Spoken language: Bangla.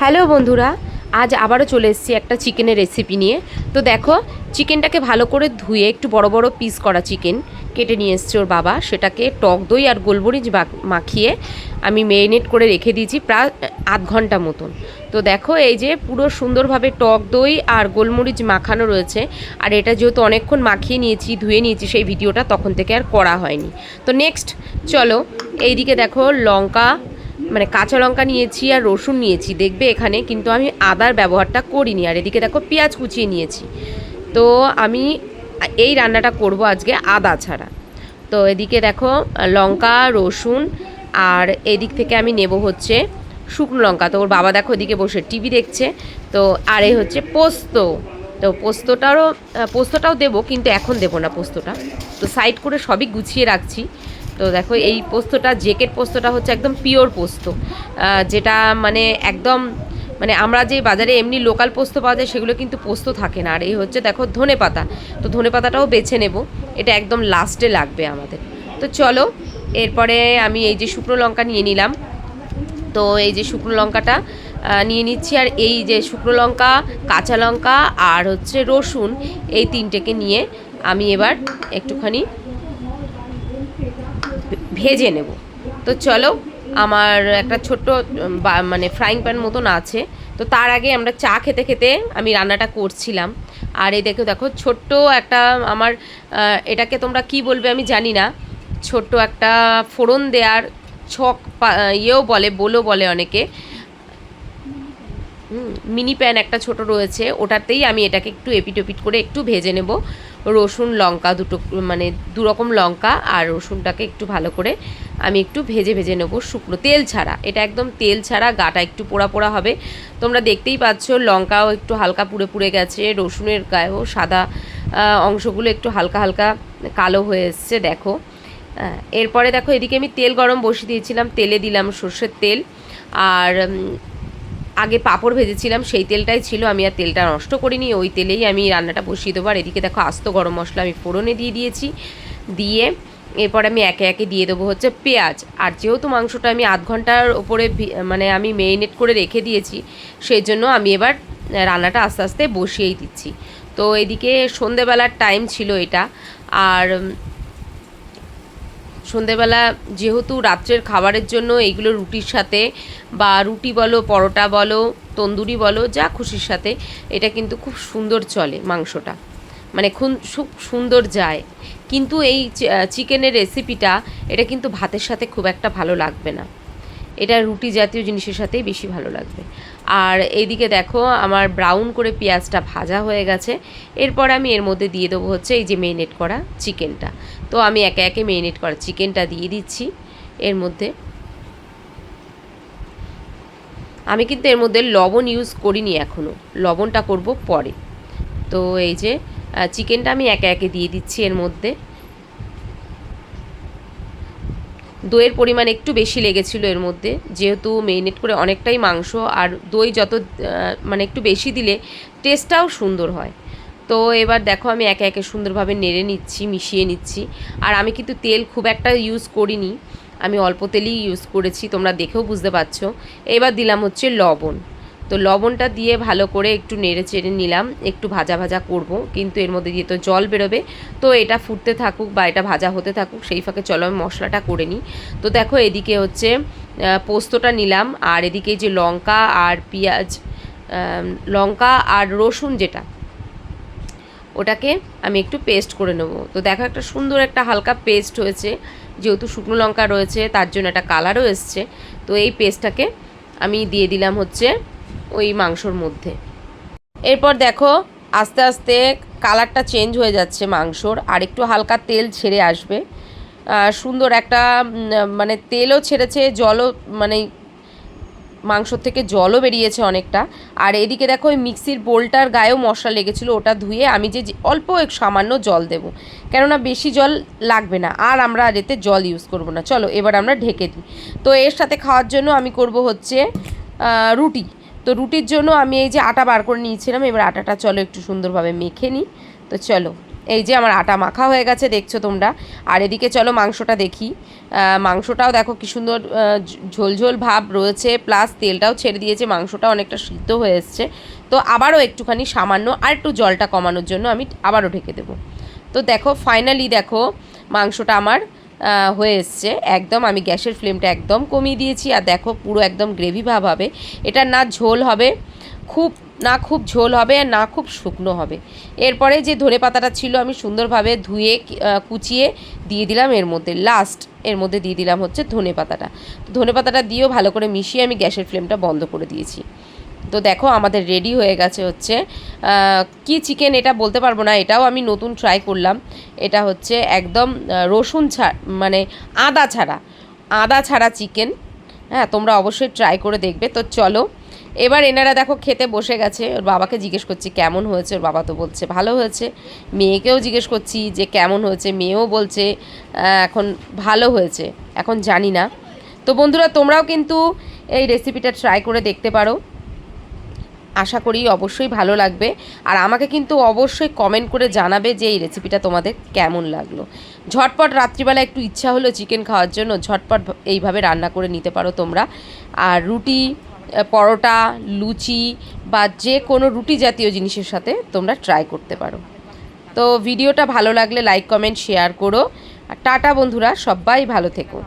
হ্যালো বন্ধুরা, আজ আবারও চলে এসেছি একটা চিকেনের রেসিপি নিয়ে। তো দেখো, চিকেনটাকে ভালো করে ধুয়ে একটু বড় বড় পিস করা চিকেন কেটে নিয়ে এসছে ওর বাবা। সেটাকে টক দই আর গোলমরিচ মাখিয়ে আমি মেরিনেট করে রেখে দিয়েছি প্রায় আধ ঘণ্টা মতন। তো দেখো, এই যে পুরো সুন্দরভাবে টক দই আর গোলমরিচ মাখানো রয়েছে। আর এটা যেহেতু অনেকক্ষণ মাখিয়ে নিয়েছি, ধুয়ে নিয়েছি, সেই ভিডিওটা তখন থেকে আর করা হয়নি। তো নেক্সট চলো, এইদিকে দেখো লঙ্কা মানে কাঁচা লঙ্কা নিয়েছি আর রসুন নিয়েছি, দেখবে এখানে কিন্তু আমি আদার ব্যবহারটা করিনি। আর এদিকে দেখো পেঁয়াজ কুচিয়ে নিয়েছি। তো আমি এই রান্নাটা করব আজকে আদা ছাড়া। তো এদিকে দেখো লঙ্কা, রসুন আর এদিক থেকে আমি নেব হচ্ছে শুকনো লঙ্কা। তো ওর বাবা দেখো এদিকে বসে টিভি দেখছে। তো আর এই হচ্ছে পোস্ত। তো পোস্তটারও, পোস্তটাও দেবো কিন্তু এখন দেবো না পোস্তটা। তো সাইড করে সবই গুছিয়ে রাখছি। তো দেখো, এই পোস্তটা জেকেট পোস্তটা হচ্ছে একদম পিওর পোস্ত। যেটা মানে একদম মানে আমরা যে বাজারে এমনি লোকাল পোস্ত পাওয়া যায়, সেগুলো কিন্তু পোস্ত থাকে না। আর এই হচ্ছে দেখো ধনে পাতা। তো ধনে পাতাটাও বেছে নেব। এটা একদম লাস্টে লাগবে আমাদের। তো চলো, এরপরে আমি এই যে শুকনো লঙ্কা নিয়ে নিলাম। তো এই যে শুকনো লঙ্কাটা নিয়ে নিচ্ছি। আর এই যে শুকনো লঙ্কা, কাঁচা লঙ্কা আর হচ্ছে রসুন, এই তিনটেকে নিয়ে আমি এবার একটুখানি ভেজে নেব। তো চলো, আমার একটা ছোট্ট মানে ফ্রাইং প্যান মতন আছে। তো তার আগে আমরা চা খেতে খেতে আমি রান্নাটা করছিলাম। আর এই দেখো দেখো, ছোট্ট একটা আমার এটাকে তোমরা কি বলবে আমি জানি না। ছোট্ট একটা ফোড়ন দেওয়ার ছক ইয়েও বলে বলো বলে অনেকে। মিনি প্যান একটা ছোট রয়েছে। ওটাতেই আমি এটাকে একটু এপিট ওপিট করে একটু ভেজে নেব। রসুন, লঙ্কা দুটো মানে দু রকম লঙ্কা আর রসুনটাকে একটু ভালো করে আমি একটু ভেজে ভেজে নেব শুকনো তেল ছাড়া। এটা একদম তেল ছাড়া গাটা একটু পোড়া পোড়া হবে। তোমরা দেখতেই পাচ্ছ লঙ্কাও একটু হালকা পুড়ে পুড়ে গেছে, রসুনের গায়েও সাদা অংশগুলো একটু হালকা হালকা কালো হয়ে এসছে, দেখো। এরপরে দেখো এদিকে আমি তেল গরম বসিয়ে দিয়েছিলাম, তেলে দিলাম সর্ষের তেল। আর আগে পাঁপড় ভেজেছিলাম, সেই তেলটাই ছিল, আমি আর তেলটা নষ্ট করিনি, ওই তেলেই আমি রান্নাটা বসিয়ে দেবো। আর এদিকে দেখো আস্ত গরম মশলা আমি ফোড়নে দিয়ে দিয়েছি। দিয়ে এরপর আমি একে একে দিয়ে দেবো হচ্ছে পেঁয়াজ। আর যেহেতু মাংসটা আমি আধ ঘণ্টার ওপরে মানে আমি মেরিনেট করে রেখে দিয়েছি, সেই জন্য আমি এবার রান্নাটা আস্তে আস্তে বসিয়েই দিচ্ছি। তো এদিকে সন্ধেবেলার টাইম ছিল এটা। আর সন্ধেবেলা যেহেতু রাত্রের খাবারের জন্য এইগুলো রুটির সাথে বা রুটি বলো, পরোটা বলো, তন্দুরি বলো, যা খুশির সাথে, এটা কিন্তু খুব সুন্দর চলে মাংসটা। মানে খুব খুব সুন্দর যায়। কিন্তু এই চিকেনের রেসিপিটা এটা কিন্তু ভাতের সাথে খুব একটা ভালো লাগবে না। এটা রুটি জাতীয় জিনিসের সাথেই বেশি ভালো লাগবে। আর এইদিকে দেখো, আমার ব্রাউন করে পেঁয়াজটা ভাজা হয়ে গেছে। এরপর আমি এর মধ্যে দিয়ে দেবো হচ্ছে এই যে মেরিনেট করা চিকেনটা তো আমি একে একে মেরিনেট করা চিকেনটা দিয়ে দিচ্ছি এর মধ্যে। আমি কিন্তু এর মধ্যে লবণ ইউজ করিনি এখনও লবণটা করব পরে। তো এই যে চিকেনটা আমি একে একে দিয়ে দিচ্ছি এর মধ্যে। দইয়ের পরিমাণ একটু বেশি লেগেছিল এর মধ্যে, যেহেতু মেরিনেট করে অনেকটাই মাংস আর দই যত মানে একটু বেশি দিলে টেস্টটাও সুন্দর হয়। তো এবার দেখো আমি একে একে সুন্দরভাবে নেড়ে নিচ্ছি, মিশিয়ে নিচ্ছি। আর আমি কিন্তু তেল খুব একটা ইউজ করিনি, আমি অল্প তেলই ইউজ করেছি, তোমরা দেখেও বুঝতে পারছ। এবার দিলাম হচ্ছে লবণ। তো লবণটা দিয়ে ভালো করে একটু নেড়ে চেড়ে নিলাম, একটু ভাজা ভাজা করব, কিন্তু এর মধ্যে দিয়ে তো জল বেরোবে। তো এটা ফুটতে থাকুক বা এটা ভাজা হতে থাকুক, সেই ফাঁকে চলো আমি মশলাটা করে নিই। তো দেখো এদিকে হচ্ছে পোস্তটা নিলাম, আর এদিকে যে লঙ্কা আর পেঁয়াজ লঙ্কা আর রসুন যেটা, ওটাকে আমি একটু পেস্ট করে নেব। তো দেখো একটা সুন্দর একটা হালকা পেস্ট হয়েছে, যেহেতু শুকনো লঙ্কা রয়েছে, তার জন্য একটা কালারও এসছে। তো এই পেস্টটাকে আমি দিয়ে দিলাম হচ্ছে ওই মাংসর মধ্যে। এরপর দেখো, আস্তে আস্তে কালারটা চেঞ্জ হয়ে যাচ্ছে মাংসর, আর একটু হালকা তেল ছেড়ে আসবে। সুন্দর একটা মানে তেলও ছেড়েছে, জলও মানে মাংসর থেকে জলও বেরিয়েছে অনেকটা। আর এদিকে দেখো, ওই মিক্সির বোলটার গায়েও মশলা লেগেছিলো, ওটা ধুয়ে আমি যে যে অল্প এক সামান্য জল দেব। কেননা বেশি জল লাগবে না, আর আমরা আর এতে জল ইউজ করব না। চলো, এবার আমরা ঢেকে দিই। তো এর সাথে খাওয়ার জন্য আমি করব হচ্ছে রুটি। তো রুটির জন্য আমি এই যে আটা বার করে নিয়েছিলাম, এবার আটাটা চলো একটু সুন্দরভাবে মেখে নিই। তো চলো, এই যে আমার আটা মাখা হয়ে গেছে, দেখছ তোমরা? আর এদিকে চলো মাংসটা দেখি। মাংসটাও দেখো কি সুন্দর ঝোলঝোল ভাব রয়েছে, প্লাস তেলটাও ছেড়ে দিয়েছে, মাংসটা অনেকটা সিদ্ধ হয়ে এসছে। তো আবারও একটুখানি সামান্য আর একটু জলটা কমানোর জন্য আমি আবারও ঢেকে দেবো। তো দেখো ফাইনালি দেখো মাংসটা আমার হয়ে এসছে। একদম আমি গ্যাসের ফ্লেমটা একদম কমিয়ে দিয়েছি আর দেখো পুরো একদম গ্রেভি ভাব হবে। এটা না ঝোল হবে, খুব, না খুব ঝোল হবে আর না খুব শুকনো হবে। এরপরে যে ধনে পাতাটা ছিল আমি সুন্দরভাবে ধুয়ে কুচিয়ে দিয়ে দিলাম এর মধ্যে লাস্ট এর মধ্যে দিয়ে দিলাম হচ্ছে ধনে পাতাটা। ধনে পাতাটা দিয়েও ভালো করে মিশিয়ে আমি গ্যাসের ফ্লেমটা বন্ধ করে দিয়েছি। তো দেখো, আমাদের রেডি হয়ে গেছে হচ্ছে কি চিকেন এটা বলতে পারব না, এটাও আমি নতুন ট্রাই করলাম। এটা হচ্ছে একদম রসুন ছাড়া মানে আদা ছাড়া আদা ছাড়া চিকেন হ্যাঁ তোমরা অবশ্যই ট্রাই করে দেখবে। তো চলো, এবার এনারা দেখো খেতে বসে গেছে। ওর বাবাকে জিজ্ঞেস করছি, কেমন হয়েছে? ওর বাবা তো বলছে, ভালো হয়েছে। মেয়েকেও জিজ্ঞেস করছি যে, কেমন হয়েছে? মেয়েও বলছে এখন ভালো হয়েছে, এখন জানি না। তো বন্ধুরা, তোমরাও কিন্তু এই রেসিপিটা ট্রাই করে দেখতে পারো। আশা করি অবশ্যই ভালো লাগবে। আর আমাকে কিন্তু অবশ্যই কমেন্ট করে জানাবে যে এই রেসিপিটা তোমাদের কেমন লাগল। ঝটপট রাত্রিবেলা একটু ইচ্ছা হলো চিকেন খাওয়ার জন্য, ঝটপট এইভাবে রান্না করে নিতে পারো তোমরা। আর রুটি পরোটা, লুচি বা যে কোনো রুটি জাতীয় জিনিসের সাথে তোমরা ট্রাই করতে পারো। তো ভিডিওটা ভালো লাগলে লাইক কমেন্ট শেয়ার করো। আর টাটা বন্ধুরা, সবাই ভালো থেকো।